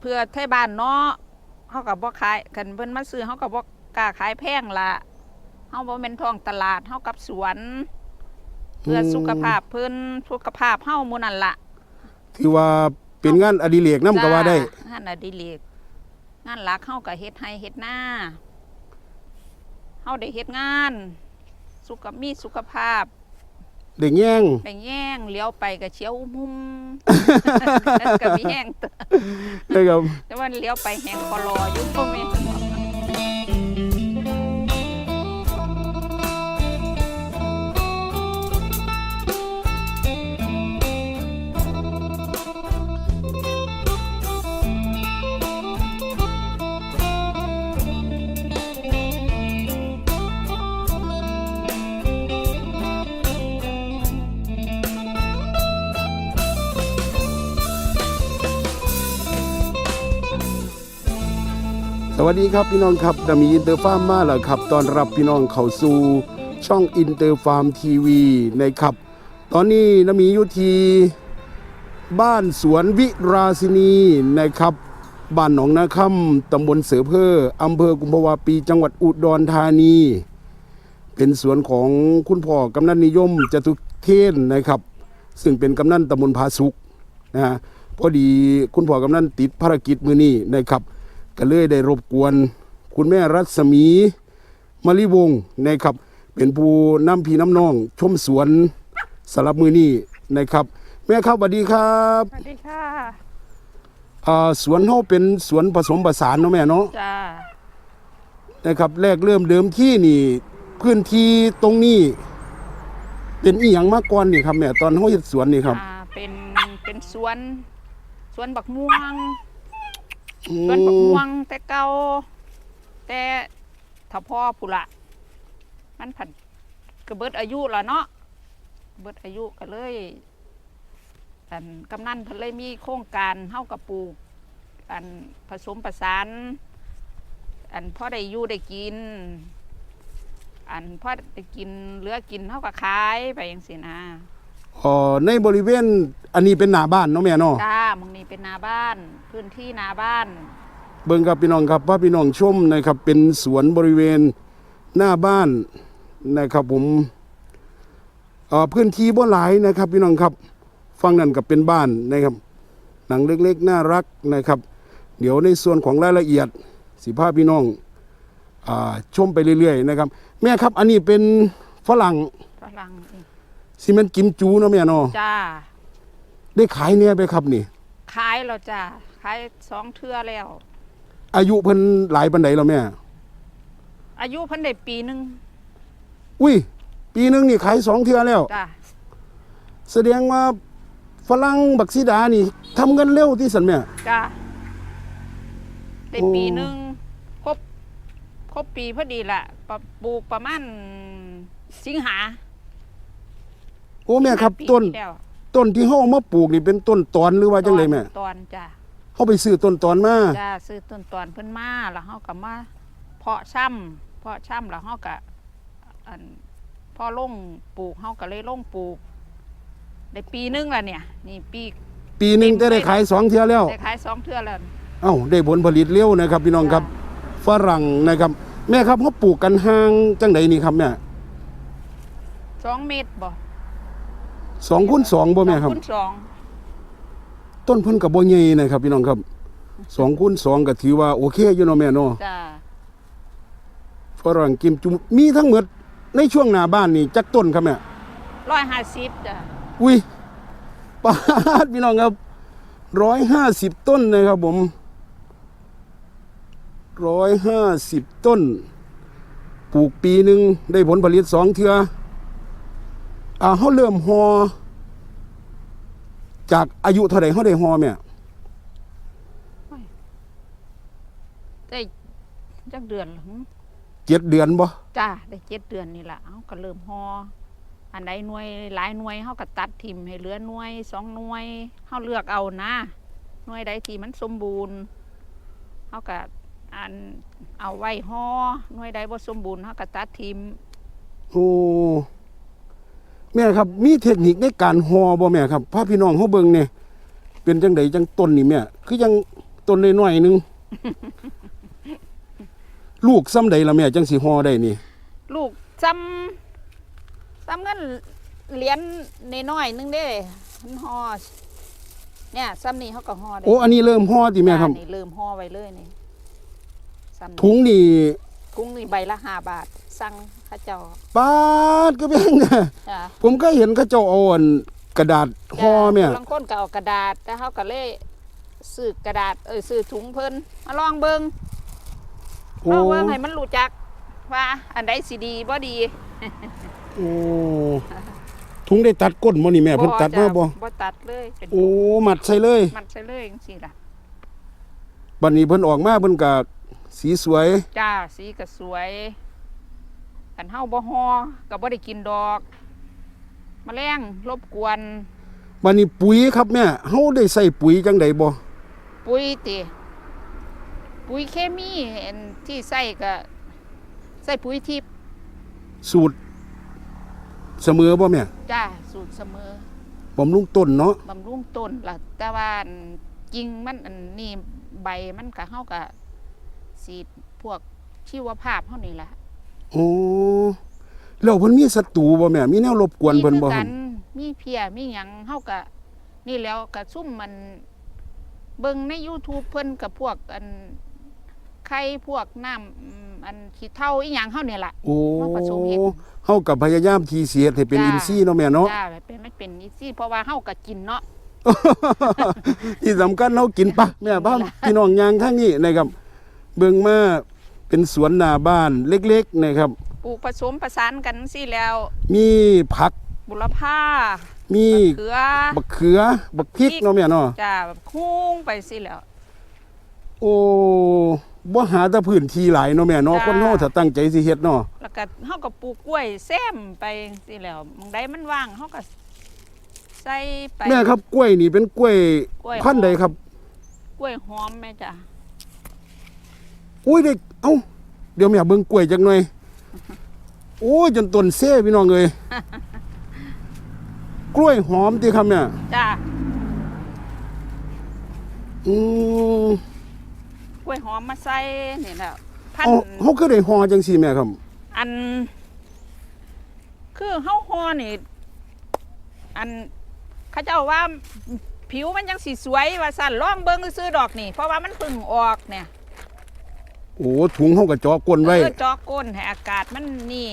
เพื่อไทบ้านเนาะเฮาก็บ่ขายคันเพิ่นมาซื้อเฮาก็บ่กล้าขายแพงละเฮาบ่แม่นท้องตลาดเฮากับสวน เพื่อสุขภาพเพิ่นสุขภาพเฮาหมู่นั่นล่ะถือว่าเป็นงานอดิเรกนํก็ว่าได้จ้งานอดิเรกงานหลักเฮาก็เฮ็ดให้เฮ็ดหน้าเฮาได้เฮ็ดงาน สุขมีสุขภาพ ได้แย่งได้แย่งเลี้ยวไปก็เชียวอุ้มหุ่มก็มีแห้งตัวนะครับ แต่ว่าเลี้ยวไปแหงคอรออยู่บ่แม่น วัสดีครับพี่น้องครับดามีอินเตอร์ฟาร์มมาแล้วครับตอนรับพี่น้องเข้าสู่ช่องอินเตอร์ฟาร์มทีวีนะครับ ตอนนี้นามีอยู่ที่บ้านสวนวิราศินีนะครับบ้านหนองนาคำตำบลเสือเพออำเภอกุมภาวะปี จังหวัดอุดรธานี เป็นสวนของคุณพ่อกำนันนิยมจตุเทนนะครับ ซึ่งเป็นกำนันตำบลผาสุกนะฮะพอดีคุณพ่อกำนันติดภารกิจมือนี้นะครับ ก็เลยได้รบกวน คุณแม่รัศมีมาริวงศ์นะครับ เป็นผู้นำพี่น้ำน้อง ชมสวนสำหรับมือนี้นะครับ แม่ครับสวัสดีครับสวัสดีค่ะอ่าสวนเฮาเป็นสวนผสมผสานเนาะแม่เนาะจ้านะครับ แรกเริ่มเดิมที่นี่ พื้นที่ตรงนี้ เป็นอีหยังมาก่อนนี่ครับแม่ตอนเฮาเฮ็ดสวนนี่ครับ อ่าเป็นเป็นสวนสวนบักม่วงอื สวนบักม่วงแต่เก่าแต่ถ้าพ่อผู้ละมันผัดก็เบิดอายุแล้วเนาะเบิดอายุก็เลยอันกำนันเพิ่นเลยมีโครงการเฮากับปลูก อันผสมประสาน อันพ่อได้อยู่ได้กิน อันพ่อได้กินเหลือกินเฮาก็ขายไปจังซี่นะ อ๋อในบริเวณอันนี้เป็นหน้าบ้านเนาะแม่เนาะจ้ามึงนี่เป็นนาบ้าน พื้นที่นาบ้าน เบิ่งครับพี่น้องครับพาพี่น้องชมนะครับเป็นสวนบริเวณหน้าบ้านนะครับผมเอ่อพื้นที่บ่หลายนะครับ พี่น้องครับฟังนั่นกับเป็นบ้านนะครับ หนังเล็กๆน่ารักนะครับ เดี๋ยวในส่วนของรายละเอียดสิพาพี่น้องอาชมไปเรื่อยๆนะครับ แม่ครับอันนี้เป็นฝรั่งฝรั่งนี่ ซีเมนต์กิมจูเนาะแม่เนาะจ้า ได้ขายเนี่ยไปครับนี่ ขายแล้วจ้าขายสองเทื่อแล้ว อายุเพิ่นหลายปันใดแล้วแม่ อายุเพันได้ปีหนึ่งอุ้ย ปีหนึงนี่ขายสองเทื่อแล้ว จ้าแสดงว่าฝรั่งบักซีดานี่ทำเงินเร็วที่สันแม่ จ้าได้โอ้ปีหนึ่งครบครบปีพอดีละปะปลูกประมาณสิงหา โอ้แม่ครับปีต้นที่แล้วต้นที่เฮาเอามาปลูกนี่เป็นต้นตอนหรือว่าจังไดแม่ตอนจ้าเฮาไปซื้อต้นตอนมาจ้าซื้อต้นตอนเพิ่นมาแล้วเฮาก็มาเพาะช่ำเพาะช่ำแล้วเฮาก็อันพอลงปลูกเฮาก็เลยลงปลูก ได้ปีหนึงแล้วเนี่ย นี่ปี ปีหนึงจะได้ขายสองเทื่อแล้ว ได้ขายสองเทื่อแล้วเอ้าได้ผลผลิตเร็วนะครับ พี่น้องครับฝรั่งนะครับ แม่ครับเฮาปลูกกันห่างจังไดนี่ครับแม่สองเมตรบ่ สองคูณสองบ่แม่ครับสองณสองต้นเพิ่นก็บ่ใหญ่นะครับ พี่น้องครับสองคูณสองก็ถือว่าโอเคอยู่เนาะแม่เนาะจ้าฝรั่งกิมจุมีทั้งหมดในช่วงหน้าบ้านนี่จักต้นครับแม่ร้อยห้าสิบจ้าอุ้ยปาดพี่น้องครับร้อยห้าสิบต้นนะครับผมร้อยห้าสิบต้น ปลูกปีหนึ่งได้ผลผลิตสองเทืออ่า เขาเริ่มหอจากอายุเท่าไหร่เขาได้หอแม่ได้จักเดือนหรอหึเจ็ดเดือนบ่จ้าได้เจ็ดเดือนนี่แหละเฮาก็เริ่มฮออันใดหน่วยหลายหน่วยเฮาก็ตัดทิมให้เหลือหน่วยสองหน่วยเฮาเลือกเอานะหน่วยใดที่มันสมบูรณ์เฮาก็อันเอาไว้ฮอหน่วยใดบ่สมบูรณ์เฮาก็ตัดทิมโอ้ แม่ครับมีเทคนิคในการหอบ่แม่ครับพาพี่น้องเขาเบิ่งเนี่ยเป็นจังไดจังต้นนี่แม่คือยังต้นน้อยๆหนึง ลูกซ้ำใดล่ะแม่จังสิห่อได้นี่ ลูกซ้ำซ้ำเงินเหรียญน้อยๆนึงเด้มันห่อเนี่ยซ้ำนี่เขาก็ห่อได้โอ้อันนี้เริ่มห่อติแม่ครับจ้านี่เริ่มห่อไว้เลยนี่ซ้ำนี่ถุงนี่ถุงนี่ใบละห้าบาท สั่งเข้าเจ้าปาดก็เป็นไงจ้าผมก็เห็นเขาเจ้าเอาอันกระดาษห่อแม่ บางคนก็เอากระดาษแต่เขาก็เลยซื้อกระดาษเอ้ยซื้อถุงเพิ่นมาลองเบิงโอ้เอาเบิงให้มันรู้จักว่าอันใดสิดีบ่ดีโอ้ถุงได้ตัดก้นบ่นี่แม่เพิ่นตัดมาบ่จ้ะบ่ตัดเลยเป็นโอ้มัดใส่เลยมันใส่เลยจังซี่ล่ะบัดนี้เพิ่นออกมาเพิ่นก็สีสวย จ้าสีก็สวย อันเฮาบ่ฮอก็บ่ได้กินดอกแมลงรบกวนบัดนี้ปุ๋ยครับแม่เฮาได้ใส่ปุ๋ยจังใดบ่ปุ๋ยติปุ๋ยเคมีอันที่ใส่ก็ใส่ปุ๋ยทิพย์สูตร เสมอบ่แม่จ้าสูตรเสมอบำรุงต้นเนาะบำรุงต้นล่ะแต่ว่าอันกิ่งมันอันนี่ใบมันก็เฮาก็สีดพวกชีวภาพเฮานี่ล่ะ โอ้แล้วเพิ่นมีศัตรูบ่แม่ มีแนวรบกวนเพิ่นบ่มีคือคกัรับนมีเพียมีหยังเฮาก็นี่แล้วก็ซุ่มมัน เบิ่งใน YouTube เพิ่นกับพวกอันไข่พวกน้ำอืมอันขี้เถ้าอีหยังเฮาเนี่ยล่ะ โอ้มาผสมเห็ดเฮากับพยายามทีเสียดให้เป็นจ้า อินทรีย์เนาะแม่เนาะ จ้าเป็นไม่เป็นอีซี่เพราะว่าเฮาก็กินเนาะ ที่สำคัญเฮากินปะแม่บ้านพี่น้องยางทางนี้นะครับ เบิ่งมา เป็นสวนหน้าบ้านเล็กๆนะครับ ปลูกผสมผสานกันซี่แล้ว มีผัก บุรพามีเขือบักเขือบักพริกเนาะแม่เนาะจ้าแบบคุ้งไปซี่แล้ว โอ้บ่หาแต่พื้นที่หลายเนาะแม่เนาะจ้า คนเฮาถ้าตั้งใจสิเฮ็ดเนาะแล้วก็เฮาก็ปลูกกล้วยแซมไปซี่แล้วมองใดมันว่างเฮาก็ใส่ไป แม่ครับกล้วยนี่เป็นกล้วยกล้วย พันธุ์ใดครับ กล้วยหอมแม่จ้ะอุ้ยเด็ก เอ้า เดี๋ยวแม่เบิ่งกล้วยจักหน่อย โอ้ยจนต้นเซ่พี่น้องเอ้ยกล้วยหอมติครับเนี่ยจ้าอืมกล้วยหอมมาใส่นี่แหละพันเอาธุ์เฮาคือได้ห่อจังซี่แม่ครับ อัน คือเฮาฮอนี่ อันเขาเจ้าว่าผิวมันยังสีสวยว่าสั่นล่องเบิ่งซื้อๆดอกนี่ เพราะว่ามันเพึ่งออกเนี่ย โอ้ถุงเฮาก็เจาะก้นไว้เออจอกก้นให้อากาศมันนี่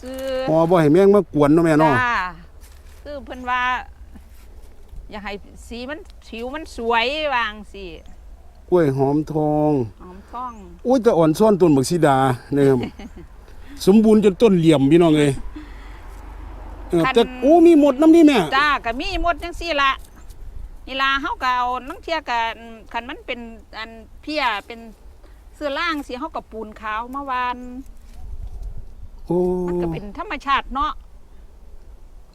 ซื้อห่อบ่ให้แมงมากวนเนาะแม่ๆเนาะจ้าคือเพิ่นว่า อยากให้สีมันผิวมันสวยวางสิกล้วยหอมทองหอมท่องโอ้ยแต่อ่อนซ่อนต้นบักสีดานะครับ สมบูรณ์จนต้นเหลี่ยมพี่น้องเอ้ยเออแต่โอ้มีหมดน้ำนี่แม่จ้าก็มีหมดจังซี่ละ นี่ล่ะเฮาก็เอานังเที่ยก็คันมันเป็นอันเพียเป็นเสื้อล่างสิเฮาก็ปูนขาวมาวานโอ้มันก็เป็นธรรมชาติเนาะ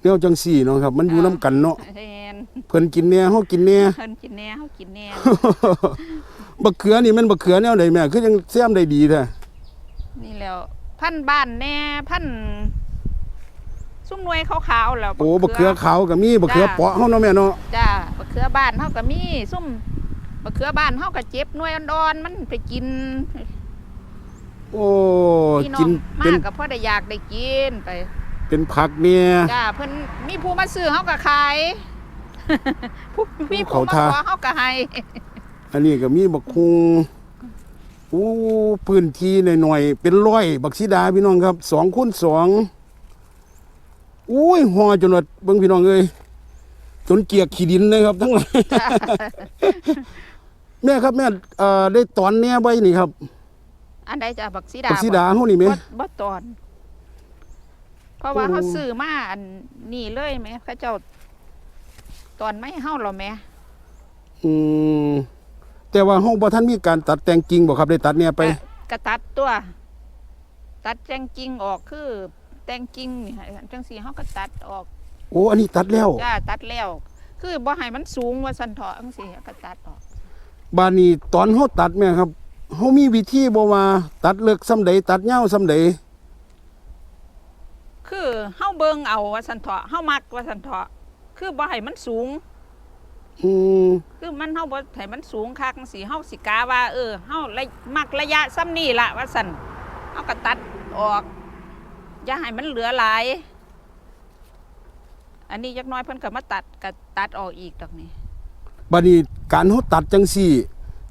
แนวจังสี่เนาะครับ มันอยู่น้ำกันเนาะเห็นเพิ่นกินแหน่เฮากินแหน่เพิ่นกินแหน่เฮากินแหน่บักเขือนี่มันบักเขือแนวใดแม่คือยังแซมได้ดีแท้นี่แล้ว พันธุ์บ้านแหน่พันธุ์ ซุ้มหน่วยขาวๆแล้วโอ้บักเขือขาวก็มีบักเขือเปาะเฮาเนาะแม่เนาะจ้าบักเขือบ้านเฮาก็มีซุ้มบักเขือบ้านเฮาก็เจ็บหน่วยอ่อนๆมันไปกิน โอ้พี่น้อกิงนมาเป็นก็พอได้อยากได้กินไป เป็นผักเนี่ยจ้าเพิ่นมีผู้มาซื้อเฮาก็ขายผู้มีผู้มาขอเฮาก็ให้อันนี้ก็มีบักคุงโอ้พื้นที่หน่อยๆเป็นร้อย บักสีดาพี่น้องครับ2คูณ2อุ้ ยห่อจนว่าเบิ่งพี่น้องเอ้ยจนเกียกขี้ดินเลยครับ ทั้งหลายแม่ครับแม่เอ่อได้ตอนแหน่ไว้นี่ครับอันใดจ้ะบักสีดาบักสีดาเฮานี่แม่บ่บ่ตอน เพราะว่าโอ้เขาซื้อมาอันนี้เลยแหมเขาเจ้า ตอนไม่เฮาหรอแหมอืมแต่ว่าเฮาบ่ทันมีการตัดแต่งกิ่งบ่ครับได้ตัดเนี่ยไปกะกระตัดตัว ตัดแจงจริงออกคือ แต่งจริงนี่จังสีเฮาก็ตัดออกโอ้อันนี้ตัดแล้วจ้าตัดแล้ว คือบ่ให้มันสูงว่าซั่นเถาะจังซี่ก็ตัดออกบานนี้ตอนเฮาตัดแม่ครับเฮามีวิธีบ่ว่าตัดเลิกส่ำใดตัดยาวส่ำใดคือเฮาเบิ่งเอาว่าซั่นเถาะเฮามักว่าซั่นเถาะคือบ่ให้มันสูงอืมคือมันเฮาบ่ให้มันสูงคักจังซี่เฮาสิกาว่า เออเฮาระมักระยะซ้ำนี่ล่ะว่าซั่นเฮาก็ตัดออก อย่าให้มันเหลือหลาย อันนี้ยักน้อยเพิ่นก็มาตัดก็ตัดออกอีกดอกนี่บัดนี้การเฮาตัดจังซี่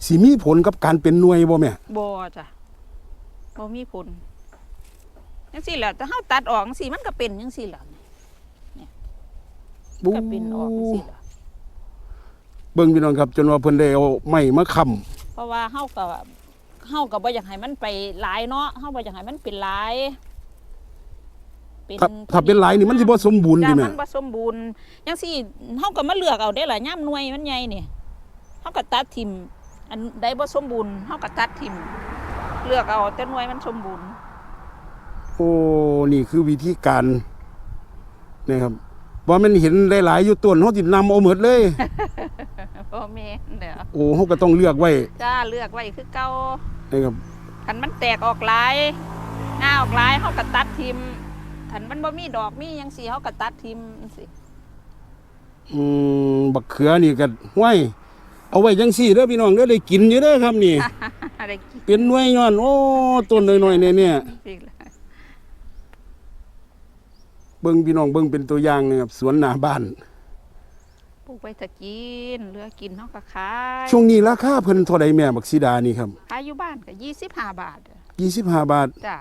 สิมีผลกับการเป็นหน่วยบ่แม่บ่จ้ะบ่มีผลจังซี่แหละแต่เฮาตัดออกจังซี่มันก็เป็นจังซี่แหละมันก็เป็นออกจังซี่แหละเบิ่งพี่น้องครับ จนว่าเพิ่นได้เอาไม้มาค้ำเพราะว่าเฮาก็เฮาก็บ่อยากให้มันไปหลายเนาะเฮาบ่อยากให้มันเป็นหลาย เป็นถ้าถ้าเป็นหลายนี่มันสิบ่สมบูรณ์จ้ะดิแม่มันบ่สมบูรณ์จังซี่เฮาก็มาเลือกเอาได้ล่ะย่ามหน่วยมันใหญ่นี่เฮาก็ตัดทิ่มอันใดบ่สมบูรณ์เฮาก็ตัดทิ่มเลือกเอาแต่หน่วยมันสมบูรณ์ โอ้นี่คือวิธีการนะครับว่ามันเห็นหลายๆอยู่ต้นเฮาสินำเอาหมดเลย บ่แม่นเด้อโอ้เฮาก็ต้องเลือกไว้จ้าเลือกไว้คือเก่านะครับคันมันแตกออกหลายหน้าออกหลายเฮาก็ตัดทิ่ม คันมันบ่มีดอกมีหยังซี่เฮาก็ตัดทิ่มจังซี่อืมบักเขือนี่ก็ห้วยเอาไว้จังซี่เด้อพี่น้องเด้อได้กินอยู่เด้อครับนี่ อะไรกินเป็นหน่วยย้อนโอ้ต้นน้อยๆเนี่ยเนี่ยสิล่ะเบิ่งพี่น้องเบิ่งเป็นตัวอย่างนะครับสวนหน้าบ้าน ปลูกไว้ถ้ากินเหลือกินเฮาก็ขายช่วงนี้ราคาเพิ่นเท่าใดแม่บักสีดานี่ครับขายอยู่บ้านก็25บาทอะ25 บาทจ้า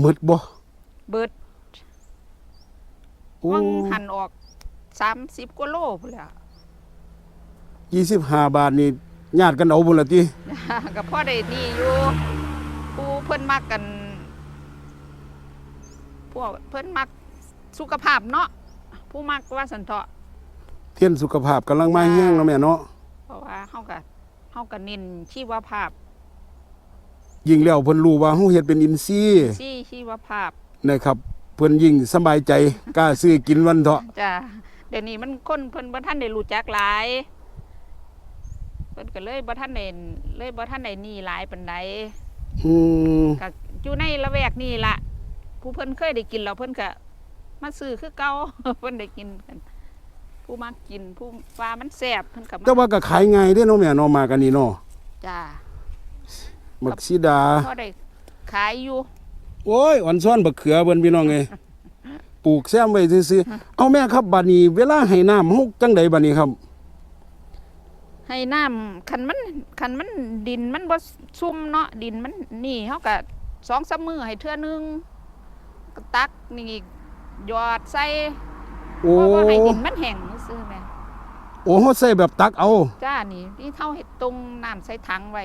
หมดบ่ เบิดโอ้วังหันออก30กว่าโลพุ่นแหล้ว25บาทนี่ญาติกันเอาบ่ล่ะติก็พอได้นี่อยู่ผู้เพิ่นมักกันพวกเพิ่นมักสุขภาพเนาะผู้มักว่าสันเถาะ เทียนสุขภาพกำลังมาแห้งเนาะแม่เนาะเพราะว่าเฮาก็เฮาก็เน้นชีวภาพยิ่งแล้วเพิ่นรู้ว่าเฮาเฮ็ดเป็นอินทรีย์ชีชีวภาพ นะครับ เพิ่นยิ่งสบายใจกล้าซื้อกินวันเถาะจ้ะเดี๋ยวนี้มันคนเพิ่นบ่ทันได้รู้จักหลายเพิ่นก็เลยบ่ทันได้เลยบ่ทันได้หนี่หลายปานใดอืมก็อยู่ในละแวกนี้ล่ะผู้เพิ่นเคยได้กินแล้วเพิ่นก็มาซื้อคือเก่า เพิ่นได้กินกัน ผู้มักกินผู้ว่ามันแซ่บเพิ่นก็มาแต่ว่าก็ขายง่ายเด้อเนาะแม่เนาะมากันนี่เนาะจ้าบักสีดาพอได้ขายอยู่ โอ้ยอ่อนซ้อนบักเขือเบิ่นพี่น้องเอ้ยปลูกแซมไว้ซื่อๆเอาแม่ครับบัดนี้เวลาให้น้ำเฮาจังใดบัดนี้ครับ ให้น้ำคันมันคันมันดินมันบ่ซุ่มเนาะดินมันนี่เฮาก็สองสามมือให้เทื่อนึงก็ตักนี่หยอดใส่โอ้เพราะว่าให้ดินมันแห้งซื่อแหม่โอ้เฮาใส่แบบตักเอา จ้านี่นี่เท่าเฮ็ดตรงน้ำใส่ถังไว้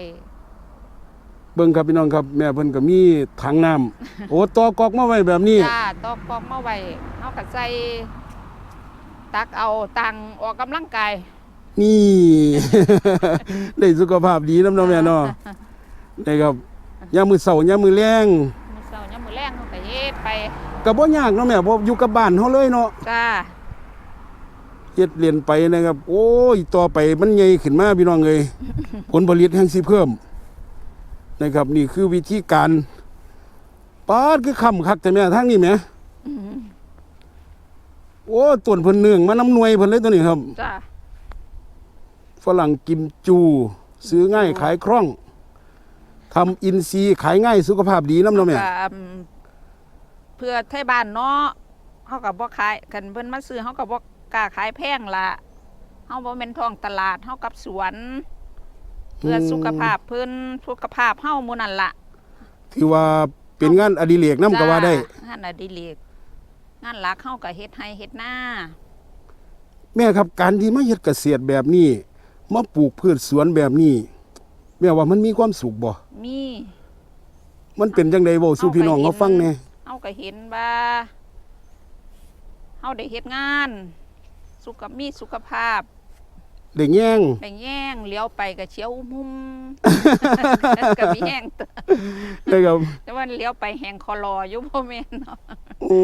เบิ่งครับพี่น้องครับแม่เพิ่นก็มีถังน้ำโอ้ต่อกอกมาไว้แบบนี้ จ้าตอกปอกมาไว้เฮาก็ใส่ตักเอาตังออกกำลังกาย นี่ ได้สุขภาพดีนำเนาะแม่เนาะได้ครับยามมื้อเช้ายามมื้อแลงมื้อเช้ายามมื้อแลงเฮาก็เฮ็ดไปก็บ่ยากเนาะแม่เพราะอยู่กับบ้านเฮาเลยเนาะจ้าเฮ็ดเรียนไปนะครับ โอ้ยต่อไปมันใหญ่ขึ้นมาพี่น้องเอ้ยผลผลิตแห่งสิเพิ่ม นะครับ นี่คือวิธีการปาดคือคำคักแต่แม่ทางนี้แหมอืมโอ้ต้นเพิ่นเนื่องมาน้ำหน่วยเพิ่นเลยตัวนี้ครับจ้าฝรั่งกิมจู ซื้อง่ายขายคล่องทำอินซีย์ขายง่ายสุขภาพดีน้ำเนาะแม่ก็อืมเพื่อไทบ้านเนาะเฮาก็บ่ขายคันเพิ่นมาซื้อเฮาก็บ่กล้าขายแพงล่ะเฮาบ่แม่นท้องตลาดเฮากับสวน เพื่อสุขภาพเพิ่นสุขภาพเฮาหมู่นั่นล่ะถือว่าเป็นงานอดิเรกน้ำก็ว่าได้ จ้งานอดิเรกงานหลักเฮาก็เฮ็ดให้เฮ็ดหน้าแม่ครับการที่มาเฮ็ดเกษตรแบบนี้มาปลูกพืชสวนแบบนี้ แม่ว่ามันมีความสุขบ่ มีมันเป็นจังไดเว้าสู่พี่น้องเขาฟังแหน่เฮาก็เห็นว่าเฮาได้เฮ็ดงาน สุขมีสุขภาพ ได้แย่งได้แย่งเลี้ยวไปก็เชียวมุมก็มีแห้งตัวนะครับแต่ว่าเลี้ยวไปแหงคอรออยู่บ่แม่นเนาะโอ้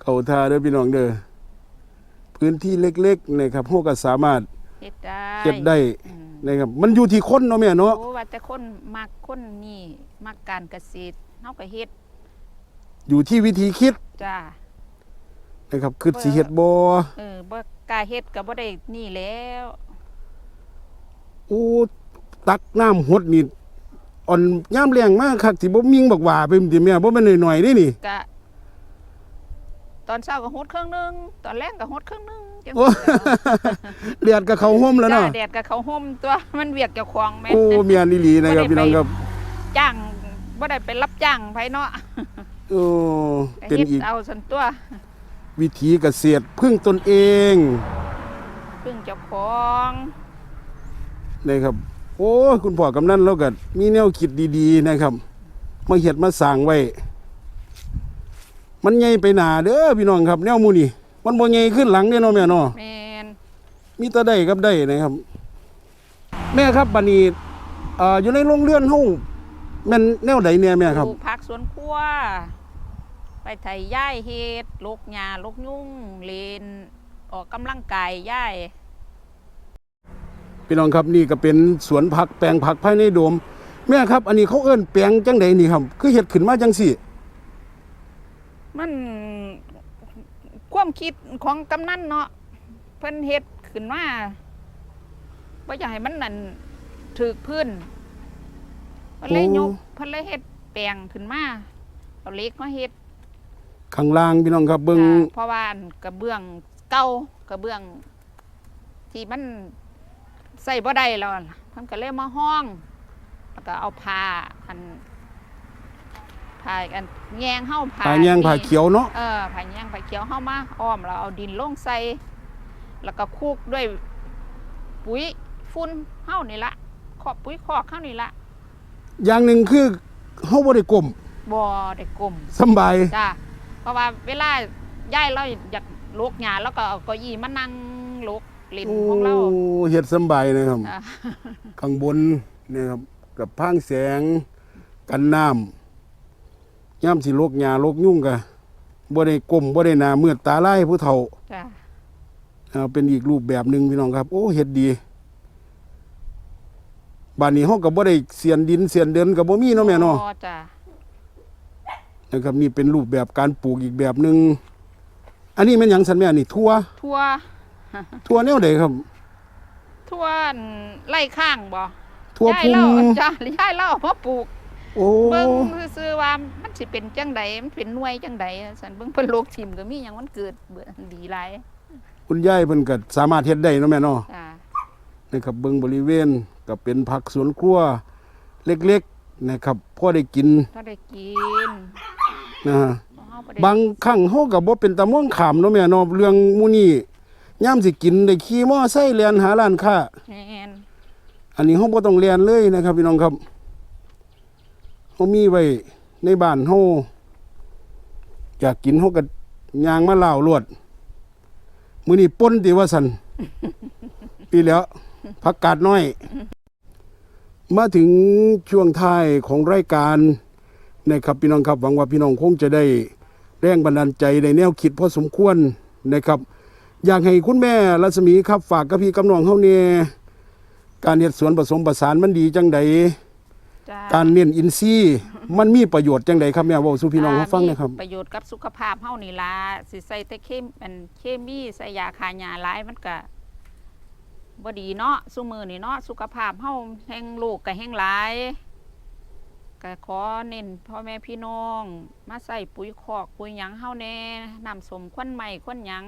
เข้าท่าเด้อพี่น้องเด้อพื้นที่เล็กๆนะครับเฮาก็สามารถเฮ็ดได้เฮ็ดได้อืมนะครับมันอยู่ที่คนเนาะแม่เนาะโอ้ว่าแต่คนมักคนนี่มักการเกษตรเฮาก็เฮ็ดอยู่ที่วิธีคิดจ้านะครับคือสิเฮ็ดบ่เออบ่ กล้าเฮ็ดก็บ่ได้นี่แล้วโอ้ตักน้ำหดนี่อ่อนย่ามแรงมากคักสิบ่มิงบักหว่าไปติแม่บ่แม่นหน่อยๆนี่นี่ก็ตอนเช้าก็หดครึ่งหนึง ตอนแรกก็หดครึ่งหนึงจังโอ้เลือดกับเขาวห่มแล้วจ้าเนาะแดดกับเขาห่มตัวมันเวียกเจ้าของแม่น โอ้เมียนอีหลีนะครับบ่ได้พี่น้องไปครับจ้างบ่ได้ไปรับจ้างไผเนาะโอ้ก็เป็นเฮ็ดอีก เอาสันตัว วิถีเกษตรพึ่งตนเองพึ่งเจ้าของนะครับ โอ้ยคุณพ่อกำนันเราก็มีแนวคิดดีๆนะครับ มาเฮ็ดมาสร้างไว้ มันใหญ่ไปหนาเด้อพี่น้องครับ แนวหมูนี่มันบ่ใหญ่ขึ้นหลังเด้อเนาะแม่เนาะแม่นมีแต่ได้กับได้นะครับ แม่ครับบัดนี้เอ่ออยู่ในโรงเรือนเฮาแม่นแนวใดเนี่ยแม่ครับปลูกผักสวนครัว ไปไถย่ายเฮ็ดลกหญ้าลกยุ่งเลนออกกำลังกายย่ายพี่น้องครับนี่ก็เป็นสวนผักแปลงผักภายในโดม แม่ครับ อันนี้เขาเอิ้นแปลงจังใดนี่ครับ คือเฮ็ดขึ้นมาจังสี่ มันความคิดของกำนันเนาะเพิ่นเฮ็ดขึ้นมาบ่อยากให้มันนั่นถึกพื้นเพิ่นเลยยกเพิ่นเลยเฮ็ดแปลงขึ้นมาเอาเหล็กมาเฮ็ด ข้างล่างพี่น้องครับเบิ่งจ้ะเพราะว่าอันกระเบื้องเก่ากระเบื้อง ที่มันใส่บ่ได้แล้วล่ะเพิ่นก็เลยมาห้อง แล้วก็เอาผ้าอันผ้าอันแยงเฮาผ้าผาแยงนี่ผาเขียวเนาะ เออผ้าแยงผ้าเขียวเฮามาอ้อมแล้วเอาดินลงใส่แล้วก็คลุกด้วยปุ๋ยฝุ่นเฮานี่ละขอบปุ๋ยคอกเฮานี่ละอย่างหนึ่งคือเฮาบ่ได้ก้มบ่ได้กลมสำบายจ้า เพราะว่าเวลาย้ายเราอยากลกหญ้าแล้วก็เอาเก้าอี้มานั่งลกเล่นโอ้ของเราเฮ็ดสำบายนะครับจ้ะข้างบนเนี่ยครับกับพางแสงกันน้ำย่ำสิโลกหญ้าโลกยุ่งกะบ่ได้ก้มบ่ได้หน้ามืดตาลายผู้เฒ่าจ้าอ่าเป็นอีกรูปแบบหนึ่งพี่น้องครับ โอ้เฮ็ดดีบ้านนี้เฮาก็บ่ได้เสียนดินเสียนเดินก็บ่มีเนาะแม่เนาะ อ๋อจ้า นะครับนี่เป็นรูปแบบการปลูกอีกแบบหนึงอันนี้แม่นหยังสันแม่นี่ทั่วทั่วทั่วแนวใดครับทั่วอันไล่ข้างบ่ทั่วย้ายพุ่มเราจ้าย้ายเราเอามาปลูกโอ้เบิ่งซื่อๆว่ามันสิเป็นจังใดมันเป็นหน่วยจังใดสันเบิ่งเพิ่นโลกทิมก็มีหยังมันเกิดเบื่อดีหลายคุณยายเพิ่นก็สามารถเฮ็ดได้เนาะแม่เนาะจ้านะครับเบิ่งบริเวณก็เป็นผักสวนครัวเล็กๆ นะครับพอได้กินถ้าได้กินนะฮะเฮาบ่ได้บางครั้งเฮาก็บ่เป็นตะม่วงขามเนาะแม่เนาะเรื่องหมู่นี้ยามสิกินได้ขี่มอไซค์แล่นหาร้านค้า แม่นอันนี้เฮาบ่ต้องเรียนเลยนะครับ พี่น้องครับเฮามีไว้ในบ้านเฮาอยากกินเฮาก็ย่างมาล่าวรวด มื้อนี้ป่นติว่าซั่นปีแล้วผักกาดน้อย มาถึงช่วงท้ายของรายการนะครับพี่น้องครับหวังว่าพี่น้องคงจะได้แรงบันดาลใจในแนวคิดพอสมควรนะครับ อยากให้คุณแม่รัศมีครับฝากกับพี่กำนองเฮาเนี่ยการเฮ็ดสวนผสมผสานมันดีจังใดจ้าการเน้นอินทรีย์มันมีประโยชน์จังใดครับแม่เว้าสู่พี่น้องเขาฟังหนะครับมีประโยชน์กับสุขภาพเฮานี่ล่ะสิใส่แต่เคมอันเคมีใส่ยาฆ่าหญ้าหลายมันก็ บ่ดีเนาะซุมื้อนี่เนาะสุขภาพเฮาแห่งโลกก็แห่งหลายก็ขอเน้นพ่อแม่พี่น้อง มาใส่ปุ๋ยคอกปุ๋ยหยังเฮาแน่น้ำสมควนใหม่ควนหยัง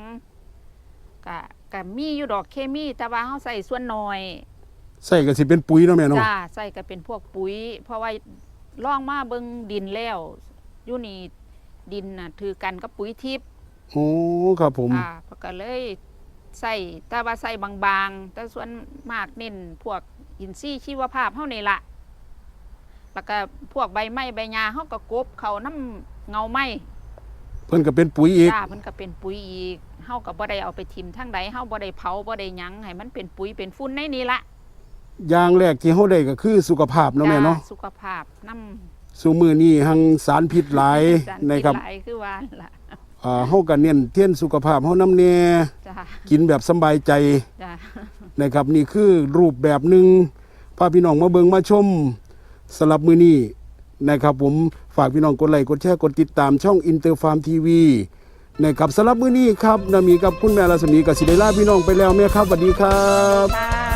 ก็ก็มีอยู่ดอกเคมี แต่ว่าเฮาใส่ส่วนน้อยใส่ก็สิเป็นปุ๋ยเนาะแม่เนาะจ้าใส่ก็เป็นพวกปุ๋ย เพราะว่าล่องมาเบิงดินแล้วอยู่นี่ดินน่ะถือกันกับปุ๋ยทิพย์โอ้ครับผมอ่าเพราะก็เลย ใส่แต่ว่าใส่บางๆ แต่ส่วนมากเน้นพวกอินทรีย์ชีวภาพเฮานี่ละแล้วก็พวกใบไม้ใบหญ้าเฮาก็กบเขาน้ำเงาไม้เพิ่นก็เป็นปุ๋ยอีกจ้ามันก็เป็นปุ๋ยอีกเฮาก็บ่ได้เอาไปทิ่มทั้งใดเฮาบ่ได้เผาบ่ได้หยังให้มันเป็นปุ๋ยเป็นฝุ่นในนี้ละอย่างแรกที่เฮาได้ก็คือสุขภาพเนาะแม่เนาะจ้สุขภาพน้ำ ซุมื้อนี้หังสารพิษหลายสารนะครับพิษหลายคือว่าล่ะ อ่าเฮาก็เน้นเทียนสุขภาพเฮานำแน่จ้ากินแบบสำบายใจจ้านะครับ นี่คือรูปแบบหนึ่งพาพี่น้องมาเบิงมาชมสลับมือนี้นะครับ ผมฝากพี่น้องกดไลค์กดแชร์กดติดตามช่องอินเตอร์ฟาร์มทีวีนะครับสำหรับมื้อนี้ครับนามีกับคุณแม่รัศมีกับศิริลาพี่น้องไปแล้วแม่ครับสวัสดีครับ ค่ะ